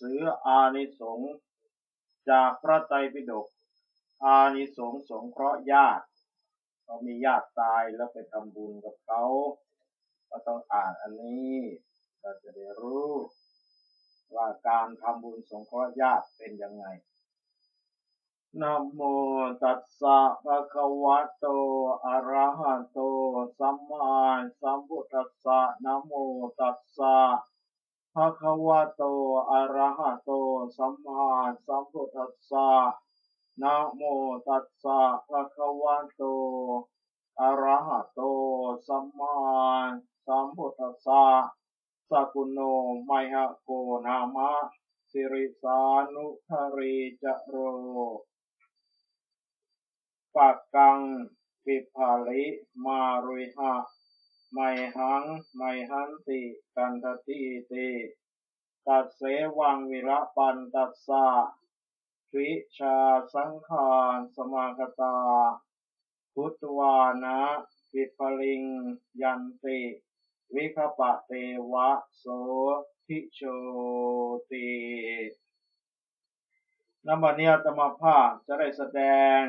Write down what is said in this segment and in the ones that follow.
สืออานิสงส์จากพระไตรปิฎกอานิสงส์สงเคราะห์ญาติเขามีญาติตายแล้วไปทำบุญกับเขาก็ต้องอ่านอันนี้เราจะได้รู้ว่าการทำบุญสงเคราะห์ญาติเป็นยังไงนะโมตัสสะภะคะวะโต อะระหะโต สัมมาสัมพุทธัสสะนะโมตัสสะ ภะคะวะโต อะระหะโต สัมมาสัมพุทธัสสะ นะโมตัสสะ ภะคะวะโต อะระหะโต สัมมาสัมพุทธัสสะสกุโนไมหะโกนามะ สิริสานุทรีจโรปักกังปิภาลิมารุหะ ไมหัง ไมหันติ กันทติติตัดเสวังวิระปันตัสสะวิชาสังขารสมาคตา พุทวานะปิภลิง ยันติ วิคปะเตวะโสทิโชตินบัดนี้ธรรมภาคจะได้แสดง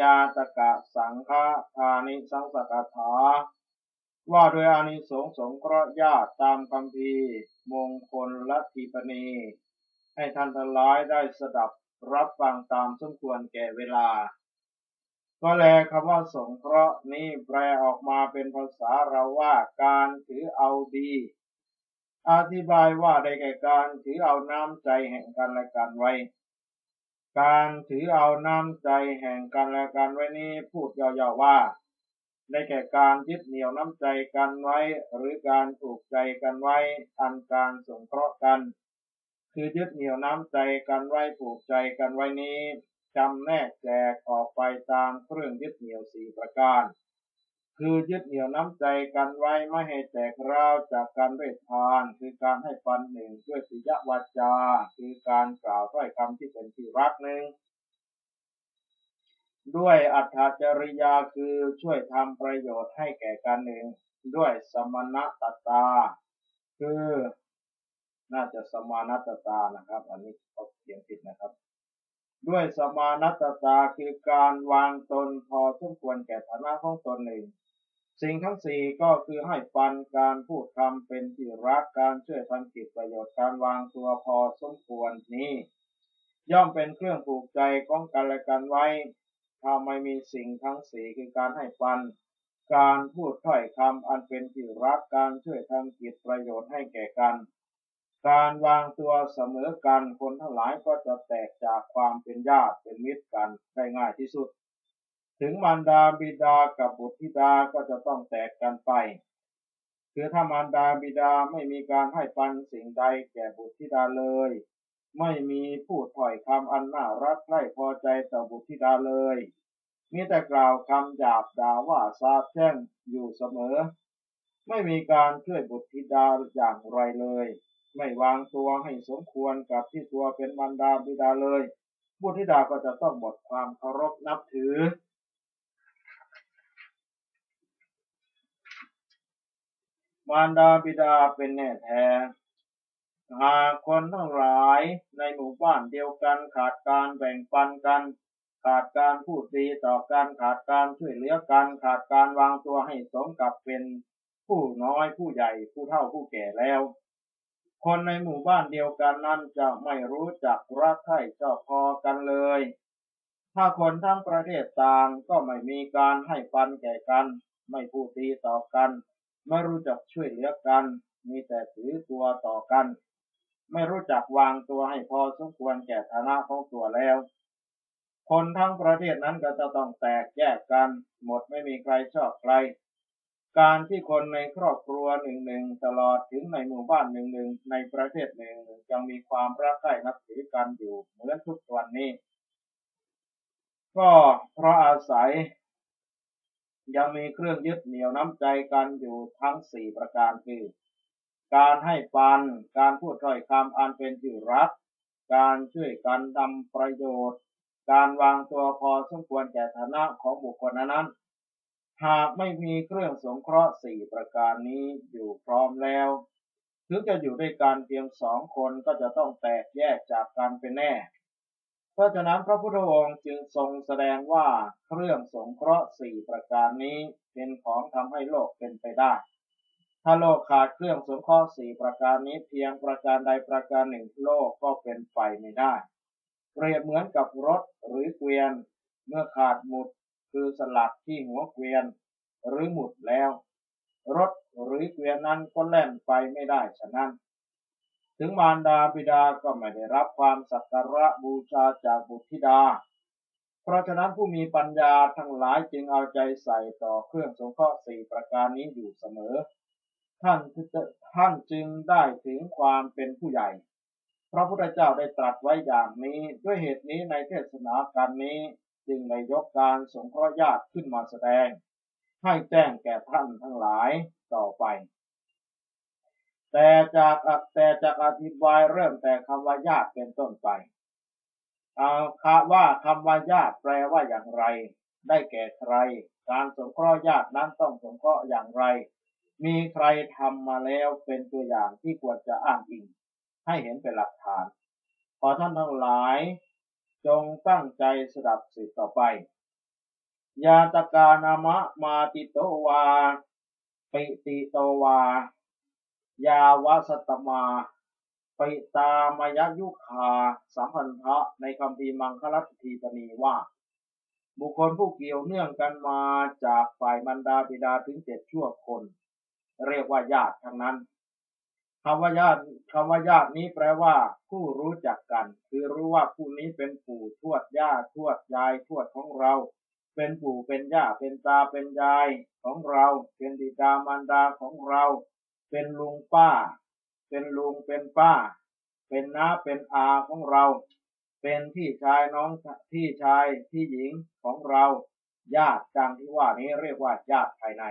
ยาตกะสังฆานิสังสกถา ว่าโดยอานิสงส์สงเคราะห์ญาติตามคำพีมงคลลัทธิปณี ให้ท่านทั้งหลายได้สดับรับฟังตามสมควรแก่เวลา ก็แลคำว่าสงเคราะห์นี้แปลออกมาเป็นภาษาเราว่าการถือเอาดี อธิบายว่าได้แก่การถือเอาน้ำใจแห่งกันและกันไว้ การถือเอาน้ำใจแห่งกันและกันไว้นี้พูดย่อๆว่า ในแก่การยึดเหนี่ยวน้ำใจกันไว้ หรือการถูกใจกันไว้อันการสงเคราะห์กัน คือยึดเหนี่ยวน้ำใจกันไว้ผูกใจกันไว้นี้จำแนกแจกออกไปตามเครื่องยึดเหนี่ยวสี่ประการ คือยึดเหนี่ยวน้ำใจกันไว้ไม่ให้แตกร้าวจากการเวททาน คือการให้ปันหนึ่งด้วยสิยวาจา คือการกล่าวถ้อยคำที่เป็นที่รักหนึ่ง ด้วยอัตจริยาคือช่วยทำประโยชน์ให้แก่กันหนึ่งด้วยสมณตตา คือน่าจะสมานตตานะครับ อันนี้เขาเขียนผิดนะครับ ด้วยสมานตตาคือการวางตนพอสมควรแก่ฐานะของตนหนึ่งสิ่งทั้งสี่ก็คือให้ปันการพูดคำเป็นที่รักการช่วยทำกิจประโยชน์การวางตัวพอสมควรนี้ ย่อมเป็นเครื่องผูกใจก้องกันและกันไว้ ถ้าไม่มีสิ่งทั้งสี่คือการให้ปัน การพูดถ้อยคำอันเป็นที่รักการช่วยทำกิจประโยชน์ให้แก่กัน การวางตัวเสมอกันคนทั้งหลายก็จะแตกจากความเป็นญาติเป็นมิตรกันได้ง่ายที่สุด ถึงมารดาบิดากับบุตรธิดาก็จะต้องแตกกันไปคือถ้ามารดาบิดาไม่มีการให้ปันสิ่งใดแก่บุตรธิดาเลย ไม่มีพูดถ้อยคำอันน่ารักใคร่พอใจต่อบุตรธิดาเลย มีแต่กล่าวคำหยาบด่าว่าซาแช่งอยู่เสมอ ไม่มีการช่วยบุตรธิดาอย่างไรเลย ไม่วางตัวให้สมควรกับที่ตัวเป็นมารดาบิดาเลย บุตรธิดาก็จะต้องหมดความเคารพนับถือมารดาบิดาเป็นแน่แท้ หากคนทั้งหลายในหมู่บ้านเดียวกันขาดการแบ่งปันกัน ขาดการพูดดีต่อกันขาดการช่วยเหลือกันขาดการวางตัวให้สมกับเป็นผู้น้อยผู้ใหญ่ผู้เฒ่าผู้แก่แล้ว คนในหมู่บ้านเดียวกันนั้นจะไม่รู้จักรักใคร่ชอบพอกันเลย ถ้าคนทั้งประเทศต่างก็ไม่มีการให้ปันแก่กัน ไม่พูดดีต่อกัน ไม่รู้จักช่วยเหลือกัน มีแต่ถือตัวต่อกัน ไม่รู้จักวางตัวให้พอสมควรแก่ฐานะของตัวแล้ว คนทั้งประเทศนั้นก็จะต้องแตกแยกกัน หมดไม่มีใครชอบใคร การที่คนในครอบครัวหนึ่งหนึ่งตลอดถึงในหมู่บ้านหนึ่งหนึ่งในประเทศหนึ่งยังมีความรักใคร่นับถือกันอยู่เหมือนทุกวันนี้ ก็เพราะอาศัยยังมีเครื่องยึดเหนี่ยวน้ำใจกันอยู่ทั้งสี่ประการคือ การให้ปัน การพูดถ้อยคำอันเป็นที่รัก การช่วยกันทำประโยชน์ การวางตัวพอสมควรแก่ฐานะของบุคคลนั้น หากไม่มีเครื่องสงเคราะห์สี่ประการนี้อยู่พร้อมแล้ว ถึงจะอยู่ด้วยกันเพียงสองคนก็จะต้องแตกแยกจากกันเป็นแน่ เพราะฉะนั้นพระพุทธองค์จึงทรงแสดงว่าเครื่องสงเคราะห์สี่ประการนี้เป็นของทำให้โลกเป็นไปได้ ถ้าโลกขาดเครื่องสงเคราะห์สี่ประการนี้เพียงประการใดประการหนึ่งโลกก็เป็นไปไม่ได้ เปรียบเหมือนกับรถหรือเกวียน เมื่อขาดหมุดคือสลักที่หัวเกวียน หรือหมุดแล้ว รถหรือเกวียนนั้นก็แล่นไปไม่ได้ฉะนั้น ถึงมารดาบิดาก็ไม่ได้รับความสักการะบูชาจากบุตรธิดา เพราะฉะนั้นผู้มีปัญญาทั้งหลายจึงเอาใจใส่ต่อเครื่องสงเคราะห์สี่ประการนี้อยู่เสมอ ท่านท่านจึงได้ถึงความเป็นผู้ใหญ่ พระพุทธเจ้าได้ตรัสไว้อย่างนี้ ด้วยเหตุนี้ในเทศนาการนี้จึงได้ยกการสงเคราะห์ญาติขึ้นมาแสดง ให้แจ้งแก่ท่านทั้งหลายต่อไป แต่จากแต่จากอธิบายเริ่มแต่คำว่าญาติเป็นต้นไปเอาคาว่าคำว่าญาติแปลว่าอย่างไร ได้แก่ใคร การสงเคราะห์ญาตินั้นต้องสงเคราะห์อย่างไร มีใครทำมาแล้วเป็นตัวอย่างที่ควรจะอ้างอิง ให้เห็นเป็นหลักฐาน ขอท่านทั้งหลายจงตั้งใจสดับสิต่อไป ยาตกานามะมาติโตวา ปิติโตวา ยาวสตมาปิตามยยุคาสัมพันธะในคำพีมังคลัตทีปณีว่า บุคคลผู้เกี่ยวเนื่องกันมาจากฝ่ายมันดาบิดาถึงเจ็ดชั่วคน เรียกว่าญาติทั้งนั้นคำว่าญาติคำว่าญาตินี้แปลว่า ผู้รู้จักกัน คือรู้ว่าผู้นี้เป็นปู่ทวดย่าทวดยายทวดของเรา เป็นปู่เป็นย่าเป็นตาเป็นยายของเรา เป็นบิดามารดาของเรา เป็นลุงป้า เป็นลุงเป็นป้า เป็นน้าเป็นอาของเรา เป็นพี่ชายน้องพี่ชายพี่หญิงของเรา ญาติดังที่ว่านี้เรียกว่าญาติภายใน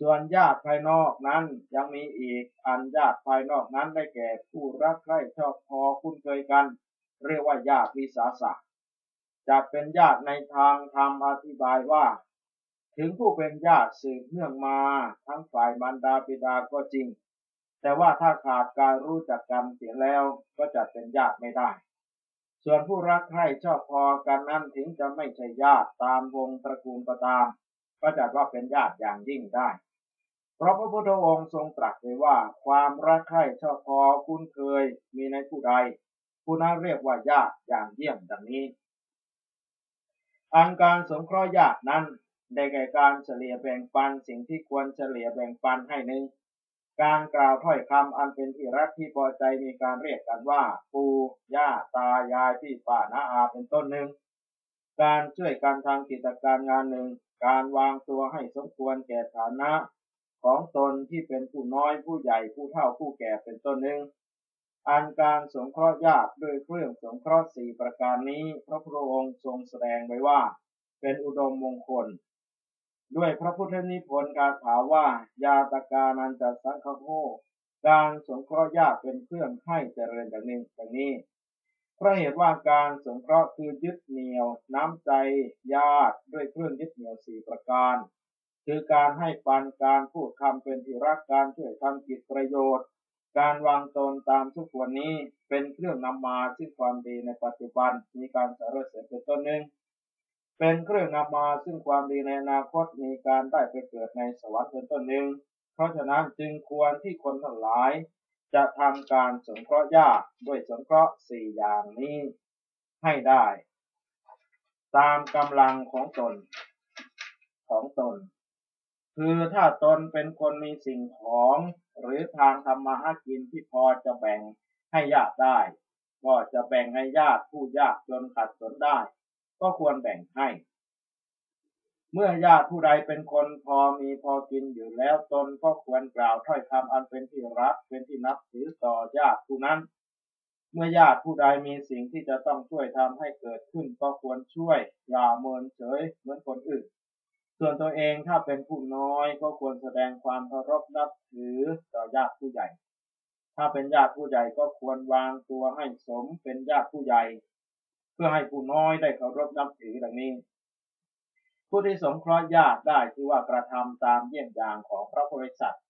ส่วนญาติภายนอกนั้นยังมีอีกอันญาติภายนอกนั้นได้แก่ผู้รักใคร่ชอบพอคุ้นเคยกัน เรียกว่าญาติวิสาสะจะเป็นญาติในทางธรรมอธิบายว่า ถึงผู้เป็นญาติสืบเนื่องมาทั้งฝ่ายมารดาบิดาก็จริง แต่ว่าถ้าขาดการรู้จักกันเสียแล้วก็จะเป็นญาติไม่ได้ ส่วนผู้รักใคร่ชอบพอกันนั้นถึงจะไม่ใช่ญาติตามวงตระกูลประตาม ก็จัดว่าเป็นญาติอย่างยิ่งได้ เพราะพระพุทธองค์ทรงตรัสไว้ว่า ความรักใคร่ชอบพอคุ้นเคยมีในผู้ใดผู้นั้นเรียกว่าญาติอย่างเยี่ยมดังนี้อันการสงเคราะห์ญาตินั้นได้แก่การเฉลี่ยแบ่งปันสิ่งที่ควรเฉลี่ยแบ่งปันให้หนึ่งการกล่าวถ้อยคำอันเป็นที่รักที่พอใจมีการเรียกกันว่า ปู่ย่าตายายพี่ป้าน้าอาเป็นต้นหนึ่ง การช่วยกันทางกิจการงานหนึ่ง การวางตัวให้สมควรแก่ฐานะ ของตนที่เป็นผู้น้อยผู้ใหญ่ผู้เฒ่าผู้แก่เป็นต้นหนึ่ง อันการสงเคราะห์ญาติด้วยเครื่องสงเคราะห์สี่ประการนี้พระพุทธองค์ทรงแสดงไว้ว่า เป็นอุดมมงคล ด้วยพระพุทธนิพนธ์การถาว่า ยาตกานันจะสังฆโภการสงเคราะห์ญาติเป็นเครื่องให้เจริญอย่างนี้อย่างนี้ เพราะเหตุว่าการสงเคราะห์คือยึดเหนี่ยว น้ำใจญาติด้วยเครื่องยึดเหนี่ยวสี่ประการ คือการให้ปันการพูดคำเป็นที่รักการช่วยทำกิจประโยชน์ การวางตนตามทุกวันนี้เป็นเครื่องนำมาซึ่งความดีในปัจจุบันมีการสรรเสริญเป็นต้นหนึ่งเป็นเครื่องนำมาซึ่งความดีในอนาคตมีการได้ไปเกิดในสวรรค์เป็นต้นหนึ่งเพราะฉะนั้นจึงควรที่คนทั้งหลาย จะทำการสงเคราะห์ญาติด้วยสงเคราะห์สี่อย่างนี้ให้ได้ ตามกำลังของตนของตน คือถ้าตนเป็นคนมีสิ่งของหรือทางทำมาหากินที่พอจะแบ่งให้ญาติได้ ก็จะแบ่งให้ญาติผู้ยากจนขัดสนได้ ก็ควรแบ่งให้ เมื่อญาติผู้ใดเป็นคนพอมีพอกินอยู่แล้วตนก็ควรกล่าวถ้อยคำอันเป็นที่รักเป็นที่นับถือต่อญาติผู้นั้น เมื่อญาติผู้ใดมีสิ่งที่จะต้องช่วยทำให้เกิดขึ้นก็ควรช่วย อย่าเมินเฉยเหมือนคนอื่น ส่วนตัวเองถ้าเป็นผู้น้อยก็ควรแสดงความเคารพนับถือต่อญาติผู้ใหญ่ ถ้าเป็นญาติผู้ใหญ่ก็ควรวางตัวให้สมเป็นญาติผู้ใหญ่ เพื่อให้ผู้น้อยได้เคารพนับถือดังนี้ ผู้ที่สงเคราะห์ญาติได้คือว่ากระทำตามเยี่ยงอย่างของพระโพธิสัตว์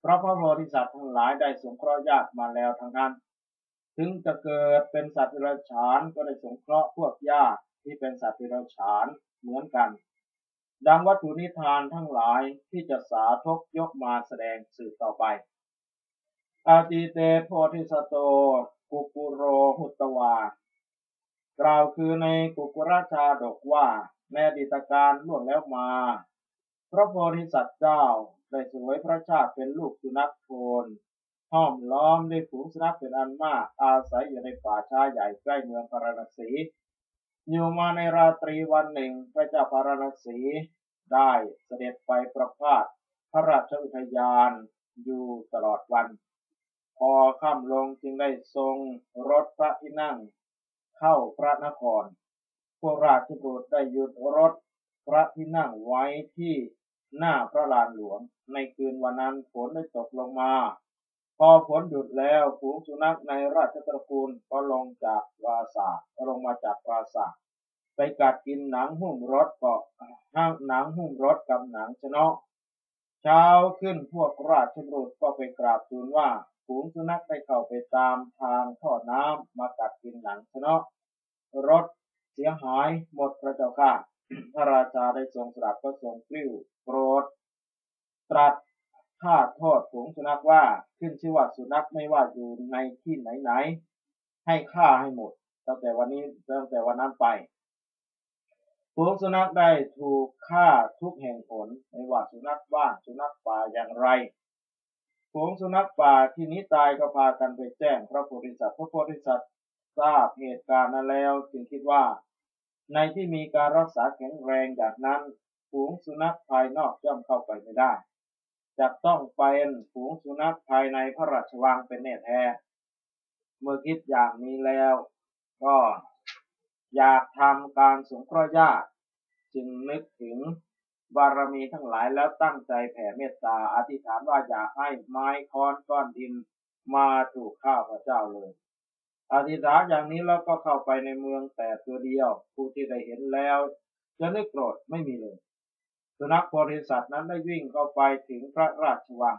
เพราะพระโพธิสัตว์ทั้งหลายได้สงเคราะห์ญาติมาแล้วทั้งนั้น ถึงจะเกิดเป็นสัตว์ดิรัจฉานก็ได้สงเคราะห์พวกญาติที่เป็นสัตว์ดิรัจฉานเหมือนกัน ดังวัตถุนิทานทั้งหลายที่จะสาธกยกมาแสดงสืบต่อไป อาติเตโพธิสโต กุกุโรหุตวากล่าวคือในกุกุราชาดกว่า ในอดีตการล่วงแล้วมา พระโพธิสัตว์เจ้าได้สวยพระชาติเป็นลูกสุนัขโทนห้อมล้อมด้วยฝูงสุนัขเป็นอันมาก อาศัยอยู่ในป่าช้าใหญ่ใกล้เมืองพาราณสีอยู่มาในราตรีวันหนึ่งพระเจ้าพาราณสีได้เสด็จไปประพาสพระราชอุทยานอยู่ตลอดวัน พอค่ำลงจึงได้ทรงรถพระที่นั่ง เข้าพระนคร พวกราชบุตรได้หยุดรถพระที่นั่งไว้ที่หน้าพระลานหลวง ในคืนวันนั้นฝนได้ตกลงมา พอฝนหยุดแล้วฝูงสุนัขในราชตระกูลก็ลงจากปราสาทลงมาจากปราสาทไปกัดกินหนังหุ้มรถก็ห้างหนังหุ้มรถกับหนังชนะเช้าขึ้นพวกราชบุตรก็ไปกราบทูลว่าฝูงสุนัขได้เข้าไปตามทางท่อน้ำมากัดกินหนังชนะรถ เสียหายหมดพระเจ้าค่ะ พระราชาได้ทรงสลับก็ทรงกลิ้วโกรธ ตรัสฆ่าโทษฝูงสุนัขว่าขึ้นชื่อว่าสุนัขไม่ว่าอยู่ในที่ไหนๆให้ฆ่าให้หมด ตั้งแต่วันนี้ตั้งแต่วันนั้นไปฝูงสุนัขได้ถูกฆ่าทุกแห่งผลไม่ว่าสุนัขบ้านสุนัขป่าอย่างไรฝูงสุนัขป่าที่นี้ตายก็พากันไปแจ้งพระโพธิสัตว์พระโพธิสัตว์ทราบเหตุการณ์นั้นแล้วจึงคิดว่า ในที่มีการรักษาแข็งแรงอย่างนั้นฝูงสุนัขภายนอกย่อมเข้าไปไม่ได้จะต้องเป็นฝูงสุนัขภายในพระราชวังเป็นแน่แท้ เมื่อคิดอย่างนี้แล้ว ก็อยากทำการสงเคราะห์ญาติจึงนึกถึงบารมีทั้งหลายแล้วตั้งใจแผ่เมตตาอธิษฐานว่าอย่าให้ไม้ค้อนก้อนดินมาถูกข้าพระเจ้าเลย อธิษฐานอย่างนี้แล้วก็เข้าไปในเมืองแต่ตัวเดียว ผู้ที่ได้เห็นแล้ว จะนึกโกรธไม่มีเลยสุนัขบริษัทนั้นได้วิ่งเข้าไปถึงพระราชวัง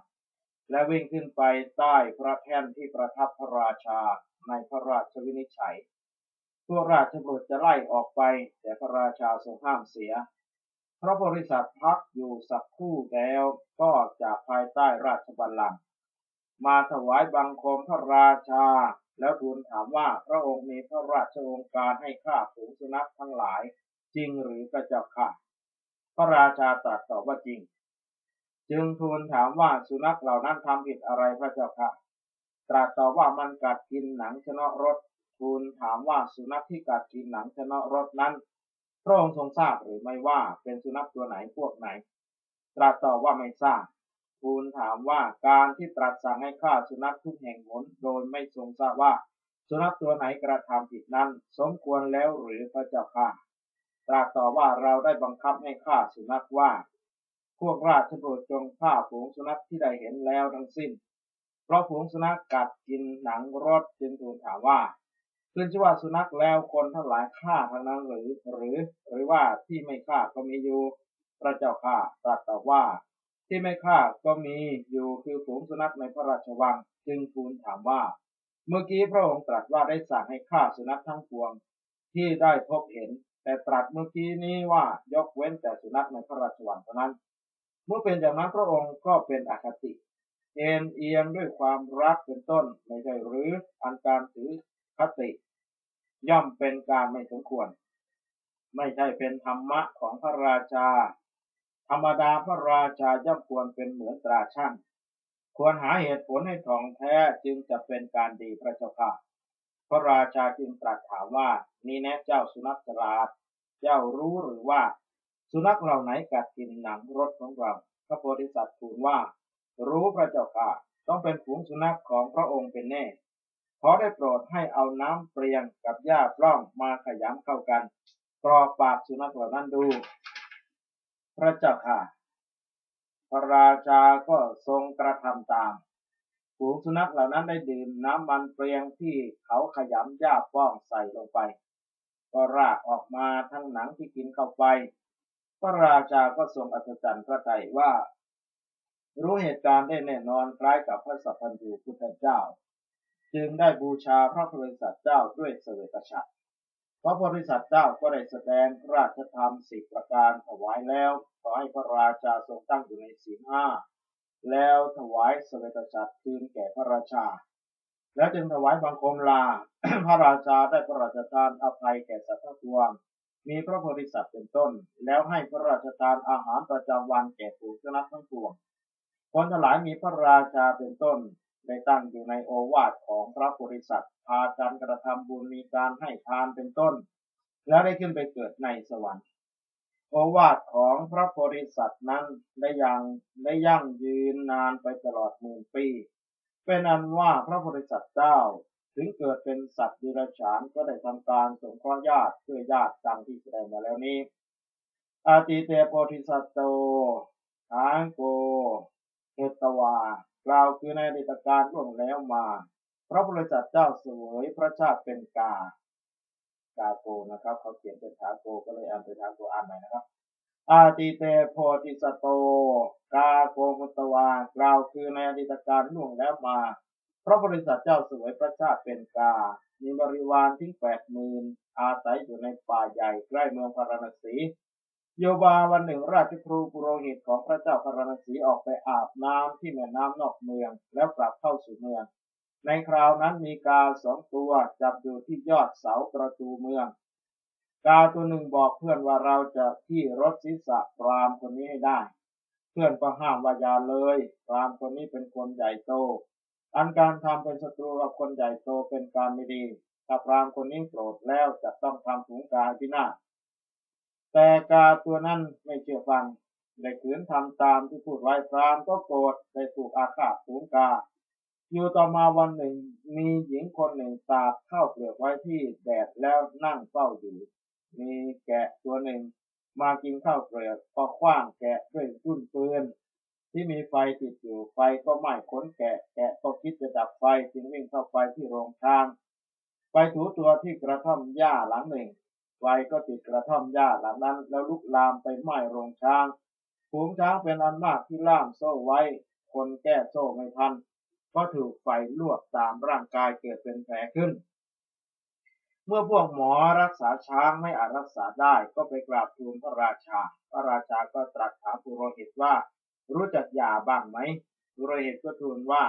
และวิ่งขึ้นไปใต้พระแท่นที่ประทับพระราชาในพระราชวินิจฉัยพวกราชบุตรจะไล่ออกไป แต่พระราชาทรงห้ามเสียพระบริษัทพักอยู่สักครู่แล้วก็จากภายใต้ราชบัลลังก์มาถวายบังคมพระราชา แล้วทูลถามว่าพระองค์มีพระราชองค์การให้ฆ่าฝูงสุนัขทั้งหลาย จริงหรือพระเจ้าค่ะ พระราชาตรัสตอบว่าจริง จึงทูลถามว่าสุนัขเหล่านั้นทำผิดอะไรพระเจ้าค่ะ ตรัสตอบว่ามันกัดกินหนังชนะรสทูลถามว่าสุนัขที่กัดกินหนังชนะรสนั้น พระองค์ทรงทราบหรือไม่ว่าเป็นสุนัขตัวไหนพวกไหน ตรัสตอบว่าไม่ทราบ ทูลถามว่าการที่ตรัสสั่งให้ฆ่าสุนัขทุกแห่งหนโดยไม่ทรงทราบว่า สุนัขตัวไหนกระทำผิดนั้น สมควรแล้วหรือพระเจ้าค่ะ ตรัสต่อว่าเราได้บังคับให้ฆ่าสุนัขว่า พวกราชบุตรจงฆ่าฝูงสุนัขที่ได้เห็นแล้วทั้งสิ้น เพราะฝูงสุนัขกัดกินหนังรถจึงทูลถามว่าขึ้นชื่อว่าสุนัขแล้วคนทั้งหลายฆ่าทั้งนั้นหรือหรือ หรือว่าที่ไม่ฆ่าก็มีอยู่พระเจ้าข่าตรัสต่อว่า ที่ไม่ฆ่าก็มีอยู่คือฝูงสุนัขในพระราชวัง จึงทูลถามว่า เมื่อกี้พระองค์ตรัสว่าได้สั่งให้ฆ่าสุนัขทั้งปวง ที่ได้พบเห็น แต่ตรัสเมื่อกี้นี้ว่ายกเว้นแต่สุนัขในพระราชวังเท่านั้น เมื่อเป็นอย่างนั้นพระองค์ก็เป็นอคติเอ็นเอียงด้วยความรักเป็นต้นไม่ใช่หรืออันการถือคติ ย่อมเป็นการไม่สมควร ไม่ใช่เป็นธรรมะของพระราชา ธรรมดาพระราชาย่อมควรเป็นเหมือนตราช่างควรหาเหตุผลให้ถ่องแท้จึงจะเป็นการดีพระเจ้าค่ะ พระราชาจึงตรัสถามว่า นี่แน่เจ้าสุนัขฉลาดเจ้ารู้หรือว่า สุนัขเหล่าไหนกัดกินหนังรถของเรา พระโพธิสัตว์ทูลว่า รู้พระเจ้าค่ะ ต้องเป็นฝูงสุนัขของพระองค์เป็นแน่ ขอได้โปรดให้เอาน้ำเปรียงกับหญ้าปล้องมาขยำเข้ากันกรอกปากสุนัขเหล่านั้นดู พระเจ้าค่ะ พระราชาก็ทรงกระทำตามฝูงสุนัขเหล่านั้นได้ดื่มน้ำมันเปรียงที่เขาขยำหญ้าป้องใส่ลงไป ก็รากออกมาทั้งหนังที่กินเข้าไป พระราชาก็ทรงอัศจรรย์พระทัยว่า รู้เหตุการณ์ได้แน่นอนคล้ายกับพระสัพพันญูพุทธเจ้า จึงได้บูชาพระบริษัทเจ้าด้วยเสวตฉัตร พระบริษัทเจ้าก็ได้แสดงราชธรรมสิบประการถวายแล้วขอให้พระราชาทรงตั้งอยู่ในศีลห้าแล้วถวายเสวตฉัตรคืนแก่พระราชา แล้วจึงถวายบังคมลา พระราชาได้พระราชทานอภัยแก่สัตว์ทั้งปวง มีพระโพธิสัตว์เป็นต้น แล้วให้พระราชทานอาหารประจำวันแก่ผู้ชนะทั้งปวงคนทั้งหลายมีพระราชาเป็นต้น ได้ตั้งอยู่ในโอวาทของพระโพธิสัตว์พาการกระทำบุญมีการให้ทานเป็นต้น แล้วได้ขึ้นไปเกิดในสวรรค์โอวาทของพระโพธิสัตว์นั้นได้ยังได้ยั่งยืนนานไปตลอดหมื่นปี เป็นอันว่าพระโพธิสัตว์เจ้าถึงเกิดเป็นสัตว์ดิรัจฉานก็ได้ทำการสงเคราะห์ญาติเพื่อญาติดังที่แสดงมาแล้วนี้ อาติเตโพธิสัตโตทางโกเทตวา กล่าวคือในดิตการล่วงแล้วมา พระบริษัทเจ้าสวยพระชาติเป็นกา กาโกนะครับ เขาเขียนเป็นถาโกก็เลยอ่านเป็นถาโกอ่านใหม่นะครับ อาติเตโพธิสโต กาโกมุตวากล่าวคือในอดีตการล่วงแล้วมา พระบริษัทเจ้าสวยพระชาติเป็นกา มีบริวารทิ้งแปดหมื่นอาศัยอยู่ในป่าใหญ่ใกล้เมืองพาราณสี โยบาวันหนึ่งราชครูปุโรหิตของพระเจ้าพราณสีออกไปอาบน้ำที่แม่น้ำนอกเมือง แล้วกลับเข้าสู่เมือง ในคราวนั้นมีกาสองตัวจับอยู่ที่ยอดเสาประตูเมือง กาตัวหนึ่งบอกเพื่อนว่าเราจะที่รถศีรษะพรามคนนี้ให้ได้ เพื่อนก็ห้ามวายาเลยพรามคนนี้เป็นคนใหญ่โต อันการทำเป็นศัตรูกับคนใหญ่โตเป็นการไม่ดีถ้าพรามคนนี้โกรธแล้วจะต้องทำถุงกาพินาศ แต่กาตัวนั้นไม่เชื่อฟังได้ขืนทำตามที่พูดไว้พรามก็โกรธได้ถูกอาฆาตถุงกา อยู่ต่อมาวันหนึ่งมีหญิงคนหนึ่งตากข้าวเปลือกไว้ที่แดดแล้วนั่งเฝ้าอยู่ มีแกะตัวหนึ่งมากินข้าวเปลือกก็คว้างแกะด้วยรุ่นปืนที่มีไฟติดอยู่ไฟก็ไหม้ขนแกะแกะก็คิดจะดับไฟจึงวิ่งเข้าไปที่โรงช้างไปถูตัวที่กระท่อมหญ้าหลังหนึ่ง ไฟก็ติดกระท่อมหญ้าหลังนั้น แล้วลุกลามไปไหม้โรงช้างฝูงช้างเป็นอันมากที่ล่ามโซ่ไว้ คนแก้โซ่ไม่ทัน ก็ถูกไฟลวกตามร่างกายเกิดเป็นแผลขึ้น เมื่อพวกหมอรักษาช้างไม่อาจรักษาได้ก็ไปกราบทูลพระราชา พระราชาก็ตรัสถามปุโรหิตว่า รู้จักยาบ้างไหมสุโรเหตุก็ทูลว่า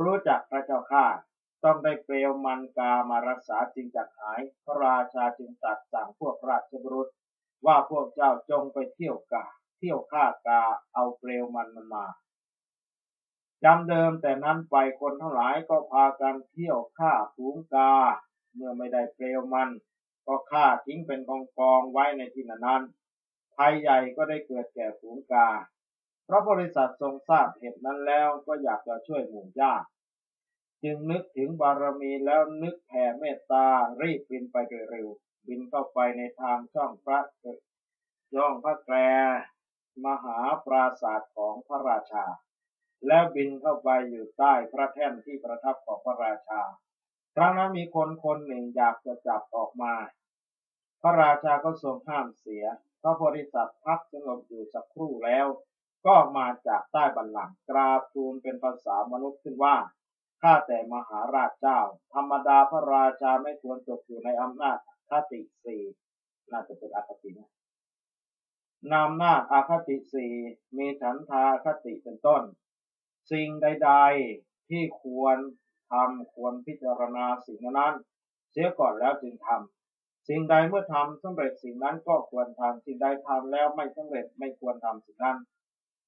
รู้จักพระเจ้าข้า ต้องได้เปลวมันกามารักษาจึงจักหาย พระราชาจึงตรัสสั่งพวกราชบุรุษ ว่าพวกเจ้าจงไปเที่ยวกา เที่ยวฆ่ากาเอาเปลวมันมันมาจำเดิมแต่นั้นไปคนทั้งหลายก็พากันเที่ยวฆ่าฝูงกา เมื่อไม่ได้เปลวมัน ก็ฆ่าทิ้งเป็นกองกองไว้ในที่นั้นภัยใหญ่ก็ได้เกิดแก่ฝูงกา เพราะบริษัททรงทราบเหตุนั้นแล้วก็อยากจะช่วยหมู่ญาติ จึงนึกถึงบารมีแล้วนึกแผ่เมตตารีบบินไปโดยเร็ว บินเข้าไปในทางช่องพระย่องพระแกรมหาปราศาสตร์ของพระราชา แล้วบินเข้าไปอยู่ใต้พระแท่นที่ประทับของพระราชา ครั้งนั้นมีคนคนหนึ่งอยากจะจับออกมา พระราชาก็ทรงห้ามเสีย พระบริษัทพักสงบอยู่สักครู่แล้ว ก็มาจากใต้บัลลังก์กราบทูลเป็นภาษามนุษย์ขึ้นว่า ข้าแต่มหาราชเจ้า ธรรมดาพระราชาไม่ควรตกอยู่ในอำนาจคติสี่น่าจะเป็นอคตินะนามนาจอาคติสี่มีฉันทาคติเป็นต้น สิ่งใด ๆที่ควรทำควรพิจารณาสิ่งนั้นเสียก่อนแล้วจึงทำสิ่งใดเมื่อทำสำเร็จสิ่งนั้นก็ควรทำสิ่งใดทำแล้วไม่สำเร็จไม่ควรทำสิ่งนั้น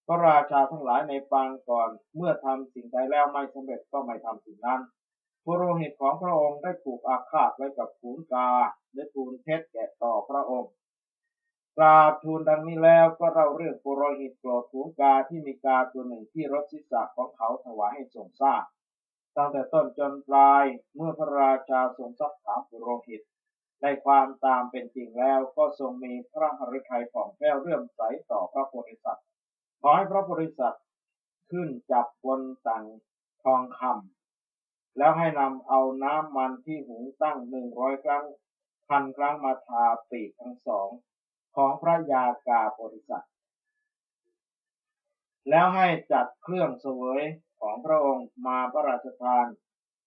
พระราชาทั้งหลายในปางก่อน เมื่อทำสิ่งใดแล้วไม่สำเร็จก็ไม่ทำสิ่งนั้นปุโรหิตของพระองค์ได้ผูกอาฆาตไว้กับขุนกาได้ทูลเท็จแก่ต่อพระองค์กราบทูลดังนี้แล้วก็เราเรื่องปุโรหิตโกรธขุนกาที่มีกาตัวหนึ่งที่รถศีรษะของเขาถวายให้ทรงทราบตั้งแต่ต้นจนปลายเมื่อพระราชาทรงซักถามปุโรหิตได้ความตามเป็นจริงแล้วก็ทรงมีพระหฤทัยของแก้วเรื่อมใสต่อพระโพธิสัตว์ ขอให้พระบริษัทขึ้นจับบนตังทองคำแล้วให้นำเอาน้ำมันที่หุงตั้งหนึ่งร้อยครั้งพันครั้งมาทาปีกทั้งสองของพระยากาบริษัท แล้วให้จัดเครื่องเสวยของพระองค์มาพระราชทาน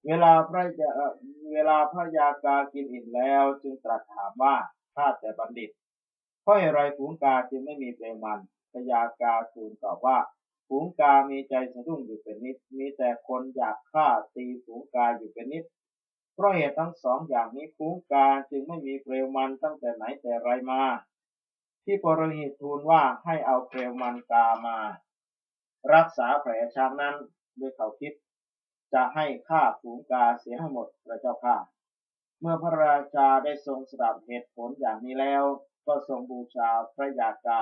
เวลาพระยาเวลาพระยากากินอิ่มแล้วจึงตรัสถามว่าข้าแต่บัณฑิตเพราะอะไรฝูงกาจึงไม่มีเปลวมัน พยากาทูลตอบว่าฝูงกามีใจสะดุ้งอยู่เป็นนิด มีแต่คนอยากฆ่าตีฝูงกาอยู่เป็นนิด เพราะเหตุทั้งสองอย่างนี้ฝูงกาจึงไม่มีเปลวมันตั้งแต่ไหนแต่ไรมา ที่ปรหิตทูลว่าให้เอาเปลวมันกามา รักษาแผลช้างนั้นด้วยเขาคิด จะให้ฆ่าฝูงกาเสียให้หมดพระเจ้าข้าเมื่อพระราชาได้ทรงสดับเหตุผลอย่างนี้แล้ว ก็ทรงบูชาพระยากา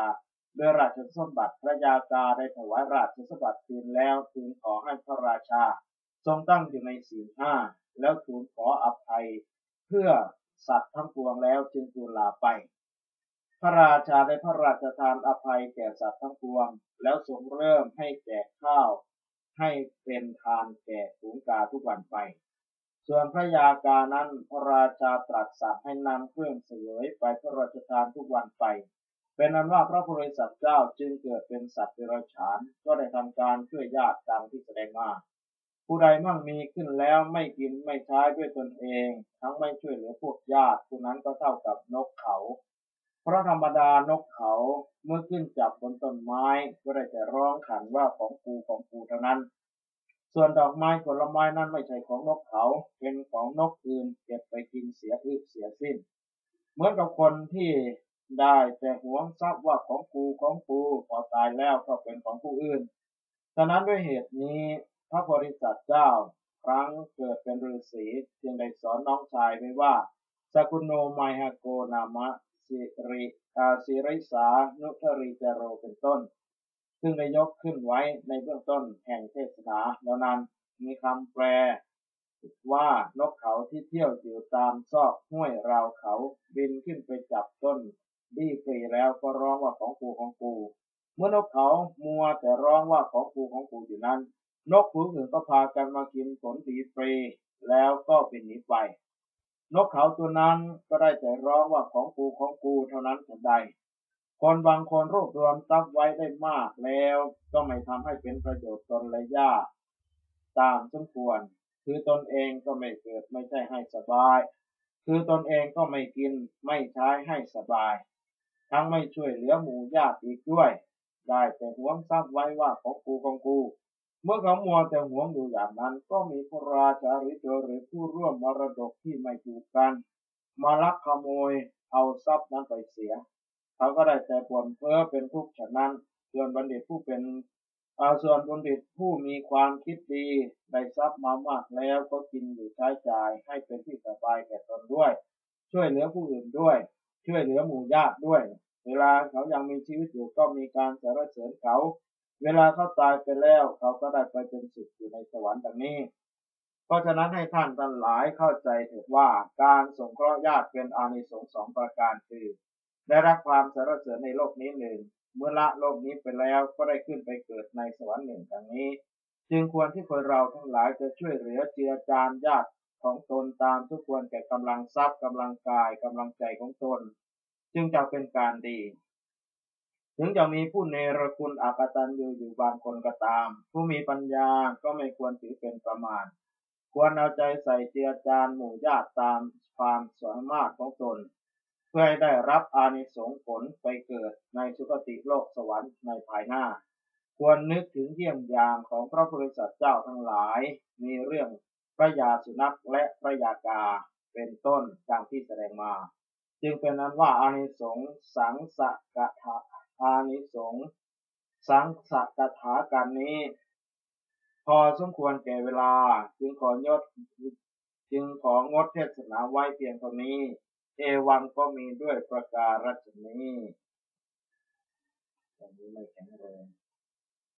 ด้วยราชสมบัติพระยากาได้ถวายราชสมบัติคืนแล้วทูลขอให้พระราชา ทรงตั้งอยู่ในศีลห้าแล้วทูลขออภัย เพื่อสัตว์ทั้งปวงแล้วจึงทูลลาไป พระราชาได้พระราชทานอภัยแก่สัตว์ทั้งปวง แล้วทรงเริ่มให้แจกข้าว ให้เป็นทานแก่ฝูงกาทุกวันไป ส่วนพระยากานั้นพระราชาตรัสสั่งให้นำเครื่องเสวยไปพระราชทานทุกวันไป เป็นนั้นว่าพระโพธิสัตว์เจ้าจึงเกิดเป็นสัตว์เดรัจฉาน ก็ได้ทำการช่วยญาติดังที่แสดงมาผู้ใดมั่งมีขึ้นแล้วไม่กินไม่ใช้ด้วยตนเอง ทั้งไม่ช่วยเหลือพวกญาติผู้นั้นก็เท่ากับนกเขา เพราะธรรมดานกเขาเมื่อขึ้นจับบนต้นไม้ก็ได้แต่ร้องขันว่าของกูของกูเท่านั้น ส่วนดอกไม้ผลไม้นั้นไม่ใช่ของนกเขาเป็นของนกอื่นเก็บไปกินเสียอึเสียสิ้น เหมือนกับคนที่ ได้แต่หวงทรัพย์ว่าของกูของกูพอตายแล้วก็เป็นของผู้อื่น ฉะนั้นด้วยเหตุนี้พระโพธิสัตว์เจ้า ครั้งเกิดเป็นฤาษีจึงได้สอนน้องชายไว้ว่าสกุโนไมฮโกนามะสิริกาสิริสานุทริจโรเป็นต้น ซึ่งได้ยกขึ้นไว้ในเบื้องต้นแห่งเทศนาแล้วนั้นมีคำแปลว่านกเขาที่เที่ยวอยู่ตามซอกห้วยราวเขาบินขึ้นไปจับต้น ดีฟรีแล้วก็ร้องว่าของกูของกู เมื่อนกเขามัวแต่ร้องว่าของกูของกูอยู่นั้น นกฝูงอื่นก็พากันมากินผลดีฟรีแล้วก็เป็นหนีไป นกเขาตัวนั้นก็ได้แต่ร้องว่าของกูของกูเท่านั้นทันใด คนบางคนรวบรวมทรัพย์ไว้ได้มากแล้ว ก็ไม่ทำให้เป็นประโยชน์ตนและญาติตามสมควร คือตนเองก็ไม่เกิดไม่ใช่ให้สบาย คือตนเองก็ไม่กินไม่ใช้ให้สบาย ทั้งไม่ช่วยเหลือหมู่ญาติอีกด้วย ได้แต่หวงทรัพย์ไว้ว่าของกูของกู เมื่อเขามัวแต่หวงอยู่อย่างนั้น ก็มีพระราชาหรือเจอหรือผู้ร่วมมรดกที่ไม่ถูกกัน มาลักขโมยเอาทรัพย์นั้นไปเสีย เขาก็ได้แต่ปวดเพ้อเป็นทุกข์ฉะนั้นส่วนบัณฑิตผู้เป็นอาส่วนบัณฑิตผู้มีความคิดดีได้ทรัพย์มามากแล้วก็กินอยู่ใช้จ่ายให้เป็นที่สบายแก่ตนด้วย ช่วยเหลือผู้อื่นด้วย ช่วยเหลือหมู่ญาติด้วย เวลาเขายังมีชีวิตอยู่ก็มีการสรรเสริญเขา เวลาเขาตายไปแล้วเขาก็ได้ไปเป็นสุขอยู่ในสวรรค์ดังนี้ เพราะฉะนั้นให้ท่านทั้งหลายเข้าใจเถิดว่าการสงเคราะห์ญาติเป็นอานิสงส์สองประการคือได้รับความสรรเสริญในโลกนี้หนึ่งเมื่อละโลกนี้ไปแล้วก็ได้ขึ้นไปเกิดในสวรรค์หนึ่งดังนี้ จึงควรที่คนเราทั้งหลายจะช่วยเหลือเจือจานญาติ ของตนตามทุกควรแก่กำลังทรัพย์กำลังกายกำลังใจของตน จึงจะเป็นการดี ถึงจะมีผู้เนรคุณอากตันอยู่อยู่บางคนก็ตาม ผู้มีปัญญาก็ไม่ควรถือเป็นประมาณ ควรเอาใจใส่เจียจานหมู่ญาติตามความสามารถของตน เพื่อให้ได้รับอานิสงส์ผลไปเกิดในสุคติโลกสวรรค์ในภายหน้าควรนึกถึงเยี่ยมยามของพระพุทธสัตว์เจ้าทั้งหลาย มีเรื่อง พระยาสุนัขและพระยากาเป็นต้นดังที่แสดงมา จึงเป็นนั้นว่าอานิสงส์สังสกถาอานิสงส์สังสกถาการนี้ พอสมควรแก่เวลาจึงขอยดจึงของดเทศนาไว้เพียงเท่านี้ เอวังก็มีด้วยประการรัชนี้ตอนนี้ไม่แข็งแรง